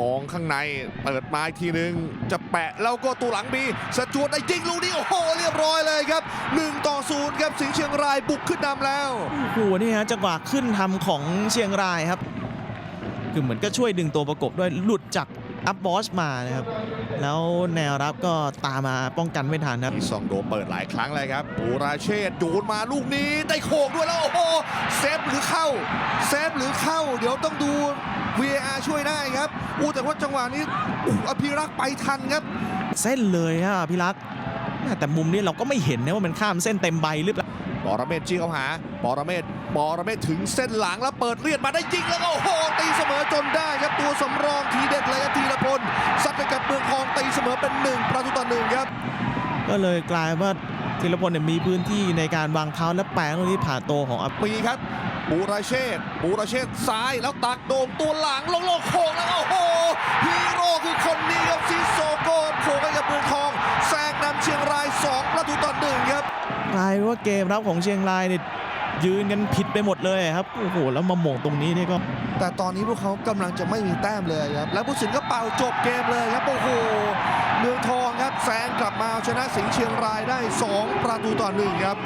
มองข้างในเปิดมาอีกทีหนึ่งจะแปะแล้วก็ตัวหลังมีสจวดได้ยิงลูกนี้โอ้โหเรียบร้อยเลยครับ1ต่อ0ครับสิงห์เชียงรายบุกขึ้นนำแล้วโอ้โหนี่ฮะจังหวะขึ้นทำของเชียงรายครับ คือเหมือนก็ช่วยดึงตัวประกบด้วยหลุดจากอัพบอสมานะครับ แล้วแนวรับก็ตามมาป้องกันไม่ทันครับที่ซองโดเปิดหลายครั้งเลยครับปูราเชษฐ์โยนมาลูกนี้ได้โขกด้วยแล้วโอ้โหเซฟหรือเข้าเซฟหรือเข้า เดี๋ยวต้องดู VAR ช่วยได้ ครับอู้แต่ว่าจังหวะนี้อู้อภิรักษ์ไปทันครับ เส้นเลยฮะพี่รักษ์แม่แต่มุมนี้เราก็ไม่เห็นนะว่ามันข้ามเส้นเต็มใบหรือเปล่าปอระเมศจี้เข้าหาปอระเมศปอระเมศถึงเส้นหลังแล้วเปิดเลียดมาได้ยิงแล้วก็โอ้โหตีเสมอจนได้ครับตัวสำรองทีเด็ดเลยครับทีละพลซัดไปกับเมืองทองตีเสมอเป็นหนึ่งประตูต่อหนึ่งครับ ก็เลยกลายว่าธีรพลเนี่ยมีพื้นที่ในการวางเท้าและแปลงตรงนี้ผ่านตัวของอัพปีครับ ปูราเชษฐ์ปูราเชษฐ์ซ้ายแล้วตักโดมตัวหลังลงโลกโค้งแล้ว กลายว่าเกมรับของเชียงรายเนี่ยยืนกันผิดไปหมดเลยครับโอ้โหแล้วมาหม่งตรงนี้นี่ก็ แต่ตอนนี้พวกเขากำลังจะไม่มีแต้มเลยครับ แล้วผู้สินก็เป่าจบเกมเลยครับโอ้โหเมืองทองครับแซงกลับมาเอาชนะสิงห์เชียงรายได้ 2 ประตูต่อหนึ่งครับ